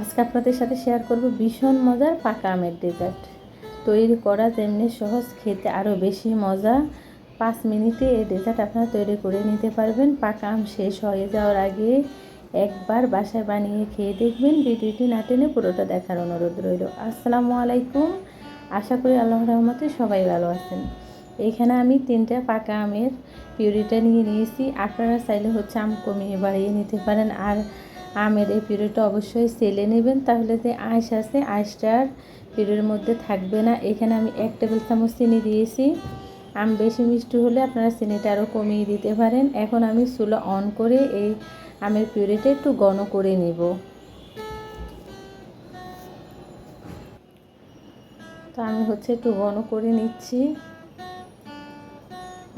আজকে আপনাদের সাথে শেয়ার করব ভীষণ মজার পাকা আমের ডেজার্ট তৈরি করা যেমনি সহজ, খেতে আরও বেশি মজা। পাঁচ মিনিটে এই ডেজার্ট আপনারা তৈরি করে নিতে পারবেন। পাকা আম শেষ হয়ে যাওয়ার আগে একবার বাসায় বানিয়ে খেয়ে দেখবেন। ভিডিওটি না টেনে পুরোটা দেখার অনুরোধ রইল। আসসালামু আলাইকুম। আশা করি আল্লাহ রহমতে সবাই ভালো আছেন। এখানে আমি তিনটা পাকা আমের পিউরিটা নিয়ে নিয়েছি। আপনারা চাইলে হচ্ছে আম কমিয়ে বাড়িয়ে নিতে পারেন। আর আমের এই পিউরিটা অবশ্যই সেলে নেবেন, তাহলে যে আঁশ আছে আঁশটার পিউরির মধ্যে থাকবে না। এখানে আমি এক টেবিল চামচ চিনি দিয়েছি। আম বেশি মিষ্টি হলে আপনারা চিনিটা আরও কমিয়ে দিতে পারেন। এখন আমি চুলো অন করে এই আমের পিউরিটা একটু ঘন করে নেব। তো আমি হচ্ছে একটু ঘন করে নিচ্ছি।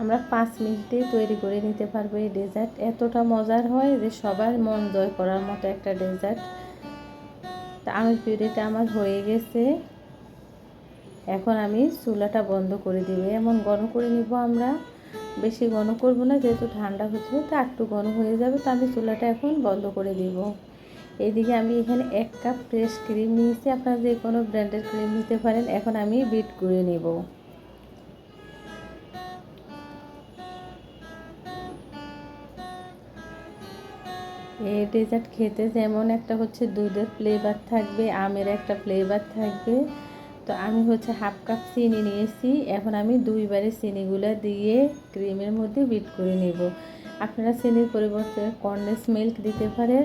আমরা পাঁচ মিনিটেই তৈরি করে নিতে পারব এই ডেজার্ট। এতটা মজার হয় যে সবার মন জয় করার মতো একটা ডেজার্ট। তা আমের পিউরিটা আমার হয়ে গেছে। এখন আমি চুলাটা বন্ধ করে দিব। এমন ঘন করে নিব আমরা। বেশি ঘন করব না, যেহেতু ঠান্ডা হচ্ছে, তা একটু ঘন হয়ে যাবে, তো আমি চুলাটা এখন বন্ধ করে দিব। এদিকে আমি এখানে এক কাপ ফ্রেশ ক্রিম নিয়েছি। আপনারা যে কোনো ব্র্যান্ডের ক্রিম নিতে পারেন। এখন আমি বিট করে নেব। এই ডেজার্ট খেতে যেমন একটা হচ্ছে দুধের ফ্লেভার থাকবে, আমের একটা ফ্লেভার থাকবে। তো আমি হচ্ছে হাফ কাপ চিনি নিয়েছি, এখন আমি দুইবারে চিনিগুলো দিয়ে ক্রিমের মধ্যে বিট করে নেব। আপনারা চিনির পরিবর্তে কর্নেস মিল্ক দিতে পারেন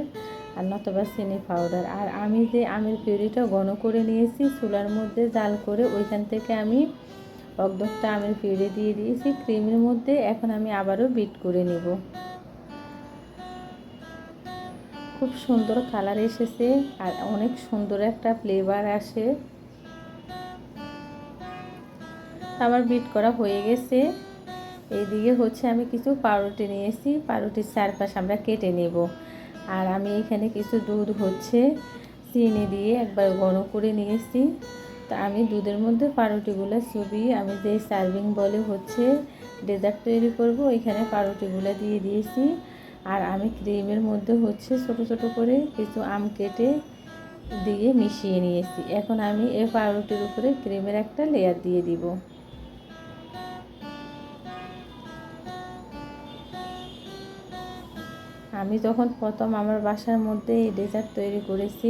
আর নতবা চিনি পাউডার আর আমি যে আমের পিউরিটা ঘন করে নিয়েছি, চুলার মধ্যে জাল করে ওইখান থেকে আমি অর্ধেকটা আমের পিউরি দিয়ে দিয়েছি ক্রিমের মধ্যে এখন আমি আবারও বিট করে নেব। খুব সুন্দর কালার এসেছে আর অনেক সুন্দর একটা ফ্লেভার আসে। আমার বিট করা হয়ে গেছে। এইদিকে হচ্ছে আমি কিছু পাউরুটি নিয়েছি, পাউরুটির চারপাশ আমরা কেটে নেব। আর আমি এখানে কিছু দুধ হচ্ছে, চিনি দিয়ে একবার ঘন করে নিয়েছি। তা আমি দুধের মধ্যে পাউরুটিগুলো চুবিয়ে আমি যে সার্ভিং বলে হচ্ছে ডেজার্ট তৈরি করব, ওইখানে পাউরুটিগুলো দিয়ে দিয়েছি। আর আমি ক্রিমের মধ্যে হচ্ছে ছোট ছোট করে কিছু আম কেটে দিয়ে মিশিয়ে নিয়েছি। এখন আমি এই পাউরুটির উপরে ক্রিমের একটা লেয়ার দিয়ে দিব। আমি যখন প্রথম আমার বাসার মধ্যে এই ডেজার্ট তৈরি করেছি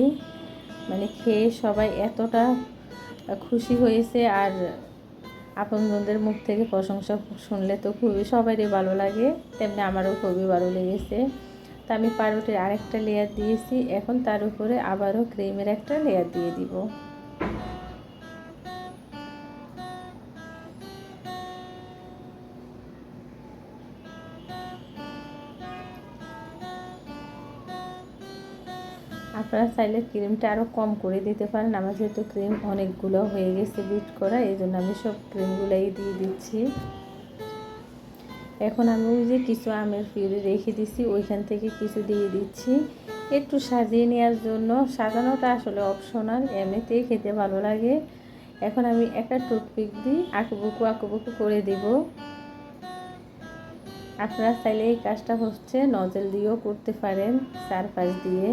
মানে খেয়ে সবাই এতটা খুশি হয়েছে আর আপনজনদের মুখ থেকে প্রশংসা শুনলে তো খুবই সবারই ভালো লাগে। তেমনি আমারও খুবই ভালো লেগেছে। তা আমি পাউরুটির আরেকটা লেয়ার দিয়েছি। এখন তার উপরে আবারও ক্রিমের একটা লেয়ার দিয়ে দিব। আপনারা চাইলে ক্রিমটা আরও কম করে দিতে পারেন। আমার যেহেতু ক্রিম অনেকগুলো হয়ে গেছে বিট করা, এই জন্য আমি সব ক্রিমগুলোই দিয়ে দিচ্ছি। এখন আমি ওই যে কিছু আমের পিউরি রেখে দিচ্ছি ওইখান থেকে কিছু দিয়ে দিচ্ছি। একটু সাজিয়ে নেওয়ার জন্য সাজানোটা আসলে অপশনাল এমনিতেই খেতে ভালো লাগে। এখন আমি একটা টুথপিক দিই, আঁকুবুকু আঁকুবুকু করে দিব। আপনারা চাইলে এই কাজটা হচ্ছে নজল দিয়েও করতে পারেন চারপাশ দিয়ে।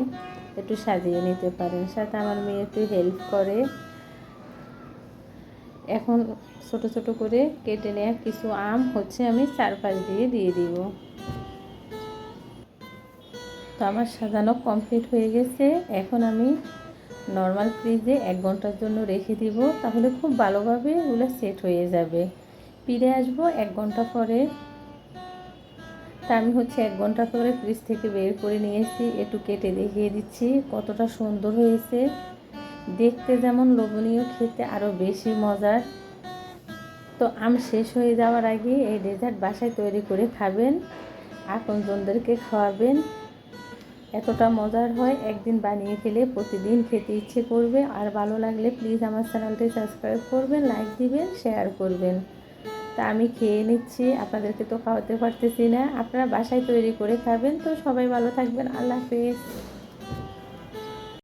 একটু সাজিয়ে নিতে পারেন। সাথে আমার মেয়ে একটু হেল্প করে। এখন ছোট ছোট করে কেটে নেওয়া কিছু আম হচ্ছে আমি চারপাশ দিয়ে দিয়ে দিব। তো আমার সাজানো কমপ্লিট হয়ে গেছে। এখন আমি নর্মাল ফ্রিজে এক ঘণ্টার জন্য রেখে দিব, তাহলে খুব ভালোভাবে ওগুলো সেট হয়ে যাবে। ফিরে আসব এক ঘণ্টা পরে। তা আমি হচ্ছে এক ঘণ্টা পরে ফ্রিজ থেকে বের করে নিয়েছি একটু কেটে দেখিয়ে দিচ্ছি কতটা সুন্দর হয়েছে। দেখতে যেমন লোভনীয়, খেতে আরও বেশি মজার। তো আম শেষ হয়ে যাওয়ার আগে এই ডেজার্ট বাসায় তৈরি করে খাবেন, আপনজনদেরকে খাওয়াবেন। এতটা মজার হয়, একদিন বানিয়ে খেলে প্রতিদিন খেতে ইচ্ছে করবে। আর ভালো লাগলে প্লিজ আমার চ্যানেলটি সাবস্ক্রাইব করবেন লাইক দিবেন শেয়ার করবেন। তা আমি খেয়ে নিচ্ছি, আপনাদেরকে তো খাওয়াতে পারতেছি না। আপনারা বাসায় তৈরি করে খাবেন। তো সবাই ভালো থাকবেন। আল্লাহ হাফেজ।